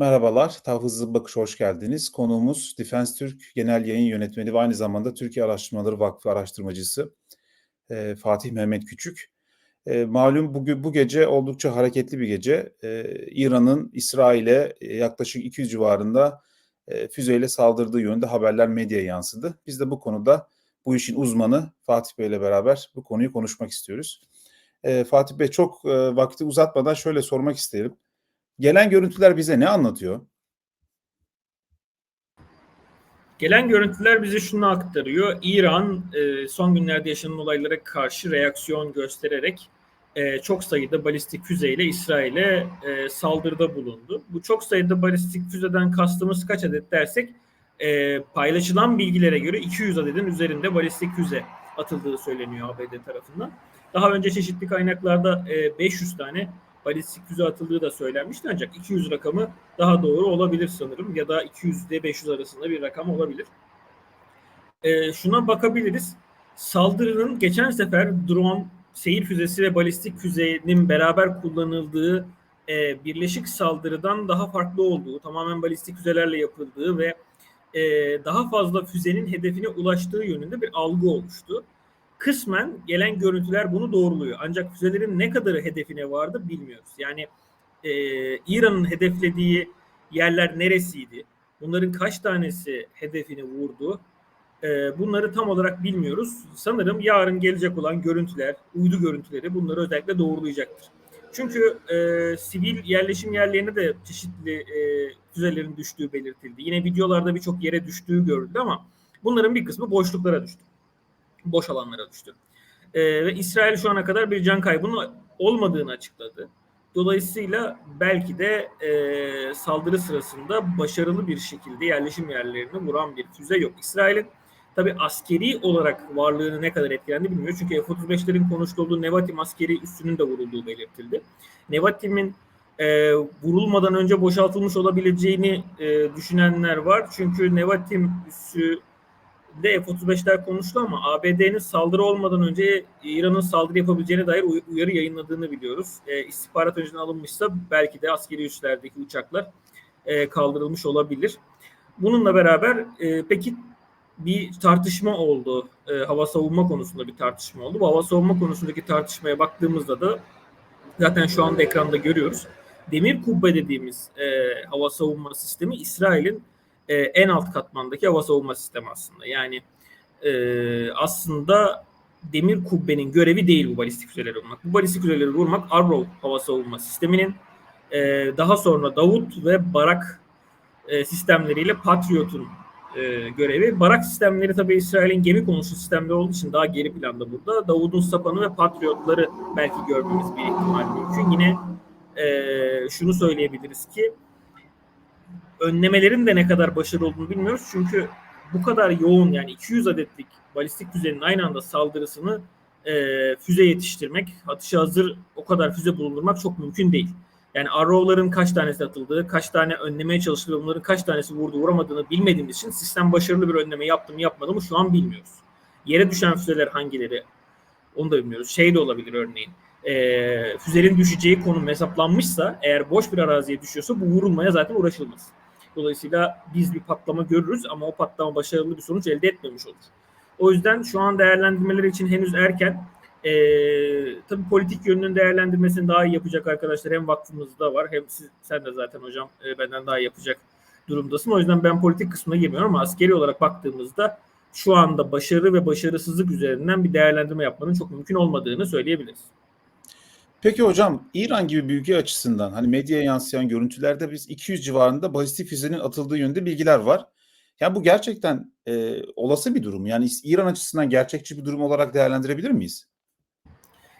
Merhabalar, TAV Hızlı Bakış hoş geldiniz. Konuğumuz Defense Türk Genel Yayın Yönetmeni ve aynı zamanda Türkiye Araştırmaları Vakfı araştırmacısı e, Fatih Mehmet Küçük. E, malum bugün bu gece oldukça hareketli bir gece. E, İran'ın İsrail'e e, yaklaşık 200 civarında e, füzeyle saldırdığı yönde haberler medyaya yansıdı. Biz de bu konuda bu işin uzmanı Fatih Bey ile beraber bu konuyu konuşmak istiyoruz. E, Fatih Bey çok e, vakti uzatmadan şöyle sormak isterim. Gelen görüntüler bize ne anlatıyor? Gelen görüntüler bize şunu aktarıyor. İran e, son günlerde yaşanan olaylara karşı reaksiyon göstererek e, çok sayıda balistik füzeyle İsrail'e e, saldırıda bulundu. Bu çok sayıda balistik füzeden kastımız kaç adet dersek paylaşılan bilgilere göre 200 adetin üzerinde balistik füze atıldığı söyleniyor ABD tarafından. Daha önce çeşitli kaynaklarda 500 tane balistik füze atıldığı da söylenmişti ancak 200 rakamı daha doğru olabilir sanırım ya da 200 ile 500 arasında bir rakam olabilir. E, şuna bakabiliriz. Saldırının geçen sefer drone, seyir füzesi ve balistik füzenin beraber kullanıldığı e, birleşik saldırıdan daha farklı olduğu, tamamen balistik füzelerle yapıldığı ve e, daha fazla füzenin hedefine ulaştığı yönünde bir algı oluştu. Kısmen gelen görüntüler bunu doğruluyor. Ancak füzelerin ne kadarı hedefine vardı bilmiyoruz. Yani e, İran'ın hedeflediği yerler neresiydi? Bunların kaç tanesi hedefini vurdu? E, bunları tam olarak bilmiyoruz. Sanırım yarın gelecek olan görüntüler, uydu görüntüleri bunları özellikle doğrulayacaktır. Çünkü e, sivil yerleşim yerlerine de çeşitli e, füzelerin düştüğü belirtildi. Yine videolarda birçok yere düştüğü görüldü ama bunların bir kısmı boşluklara düştü boş alanlara düştü. E, ve İsrail şu ana kadar bir can kaybının olmadığını açıkladı. Dolayısıyla belki de e, saldırı sırasında başarılı bir şekilde yerleşim yerlerini vuran bir füze yok. İsrail'in tabi askeri olarak varlığını ne kadar etkilendi bilmiyor. Çünkü F-35'lerin konuştuğu Nevatim askeri üssünün de vurulduğu belirtildi. Nevatim'in e, vurulmadan önce boşaltılmış olabileceğini e, düşünenler var. Çünkü Nevatim üssü de F-35'ler konuştu ama ABD'nin saldırı olmadan önce İran'ın saldırı yapabileceğine dair uyarı yayınladığını biliyoruz. E, istihbarat önceden alınmışsa belki de askeri üslerdeki uçaklar e, kaldırılmış olabilir. Bununla beraber e, peki bir tartışma oldu. E, hava savunma konusunda bir tartışma oldu. Bu hava savunma konusundaki tartışmaya baktığımızda da zaten şu anda ekranda görüyoruz. Demir kubbe dediğimiz e, hava savunma sistemi İsrail'in e, en alt katmandaki hava savunma sistemi aslında. Yani e, aslında demir kubbenin görevi değil bu balistik füzeleri vurmak. Bu balistik füzeleri vurmak Arrow hava savunma sisteminin e, daha sonra Davut ve Barak e, sistemleriyle Patriot'un e, görevi. Barak sistemleri tabii İsrail'in gemi konuslu sistemleri olduğu için daha geri planda burada. Davud'un sapanı ve Patriot'ları belki görmemiz bir ihtimal mümkün. Yine e, şunu söyleyebiliriz ki önlemelerin de ne kadar başarılı olduğunu bilmiyoruz. Çünkü bu kadar yoğun yani 200 adetlik balistik füzenin aynı anda saldırısını e, füze yetiştirmek, atışa hazır o kadar füze bulundurmak çok mümkün değil. Yani Arrow'ların kaç tanesi atıldığı, kaç tane önlemeye çalıştığı, bunların kaç tanesi vurdu vuramadığını bilmediğimiz için sistem başarılı bir önleme yaptı mı yapmadı mı şu an bilmiyoruz. Yere düşen füzeler hangileri onu da bilmiyoruz. Şey de olabilir örneğin. E, füzenin düşeceği konum hesaplanmışsa eğer boş bir araziye düşüyorsa bu vurulmaya zaten uğraşılmaz. Dolayısıyla biz bir patlama görürüz ama o patlama başarılı bir sonuç elde etmemiş olur. O yüzden şu an değerlendirmeler için henüz erken. E, tabii politik yönünün değerlendirmesini daha iyi yapacak arkadaşlar hem vakfımızda var hem siz, sen de zaten hocam e, benden daha iyi yapacak durumdasın. O yüzden ben politik kısmına girmiyorum ama askeri olarak baktığımızda şu anda başarı ve başarısızlık üzerinden bir değerlendirme yapmanın çok mümkün olmadığını söyleyebiliriz. Peki hocam İran gibi bir ülke açısından hani medyaya yansıyan görüntülerde biz 200 civarında balistik füzenin atıldığı yönde bilgiler var. Ya bu gerçekten e, olası bir durum. Yani İran açısından gerçekçi bir durum olarak değerlendirebilir miyiz?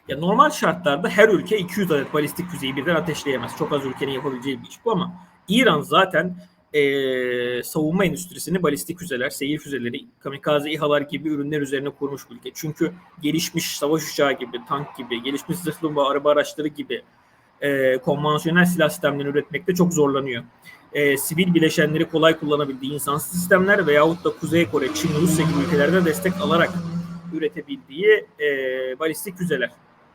Ya normal şartlarda her ülke 200 adet balistik füzeyi birden ateşleyemez. Çok az ülkenin yapabileceği bir iş bu ama İran zaten e, savunma endüstrisini balistik füzeler, seyir füzeleri, kamikaze İHA'lar gibi ürünler üzerine kurmuş ülke. Çünkü gelişmiş savaş uçağı gibi, tank gibi, gelişmiş zırhlı bomba, araba araçları gibi e, konvansiyonel silah sistemlerini üretmekte çok zorlanıyor. E, sivil bileşenleri kolay kullanabildiği insansız sistemler veyahut da Kuzey Kore, Çin, Rusya gibi ülkelerden destek alarak üretebildiği e, balistik füzeler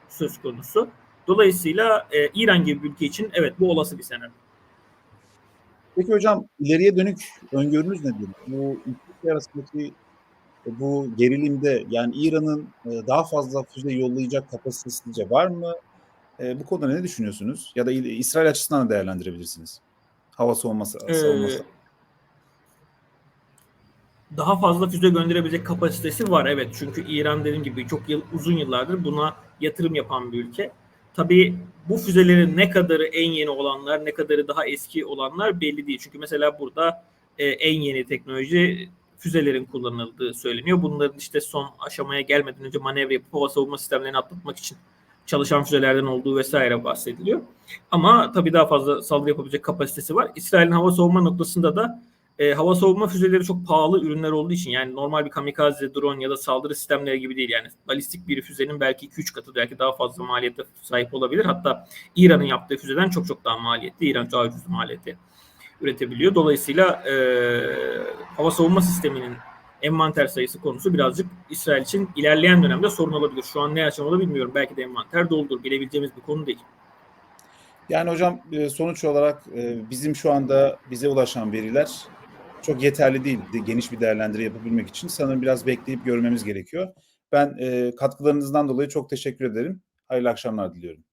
söz konusu. Dolayısıyla e, İran gibi bir ülke için evet bu olası bir senaryo. Peki hocam ileriye dönük öngörünüz nedir? Bu ülkeler arasındaki bu gerilimde yani İran'ın e, daha fazla füze yollayacak kapasitesi sizce var mı? E, bu konuda ne düşünüyorsunuz? Ya da İsrail açısından da değerlendirebilirsiniz. Hava savunması, Ee, savunması. daha fazla füze gönderebilecek kapasitesi var evet. Çünkü İran dediğim gibi çok yıl, uzun yıllardır buna yatırım yapan bir ülke. Tabii bu füzelerin ne kadarı en yeni olanlar, ne kadarı daha eski olanlar belli değil. Çünkü mesela burada e, en yeni teknoloji füzelerin kullanıldığı söyleniyor. Bunların işte son aşamaya gelmeden önce manevra yapıp hava savunma sistemlerini atlatmak için çalışan füzelerden olduğu vesaire bahsediliyor. Ama tabii daha fazla saldırı yapabilecek kapasitesi var. İsrail'in hava savunma noktasında da e, hava savunma füzeleri çok pahalı ürünler olduğu için yani normal bir kamikaze drone ya da saldırı sistemleri gibi değil. Yani balistik bir füzenin belki 2-3 katı belki daha fazla maliyete sahip olabilir. Hatta İran'ın yaptığı füzeden çok çok daha maliyetli. İran daha ucuz maliyeti üretebiliyor. Dolayısıyla e, hava savunma sisteminin envanter sayısı konusu birazcık İsrail için ilerleyen dönemde sorun olabilir. Şu an ne aşamada bilmiyorum. Belki de envanter doldur. Bilebileceğimiz bir konu değil. Yani hocam e, sonuç olarak e, bizim şu anda bize ulaşan veriler çok yeterli değil de geniş bir değerlendirme yapabilmek için. Sanırım biraz bekleyip görmemiz gerekiyor. Ben e, katkılarınızdan dolayı çok teşekkür ederim. Hayırlı akşamlar diliyorum.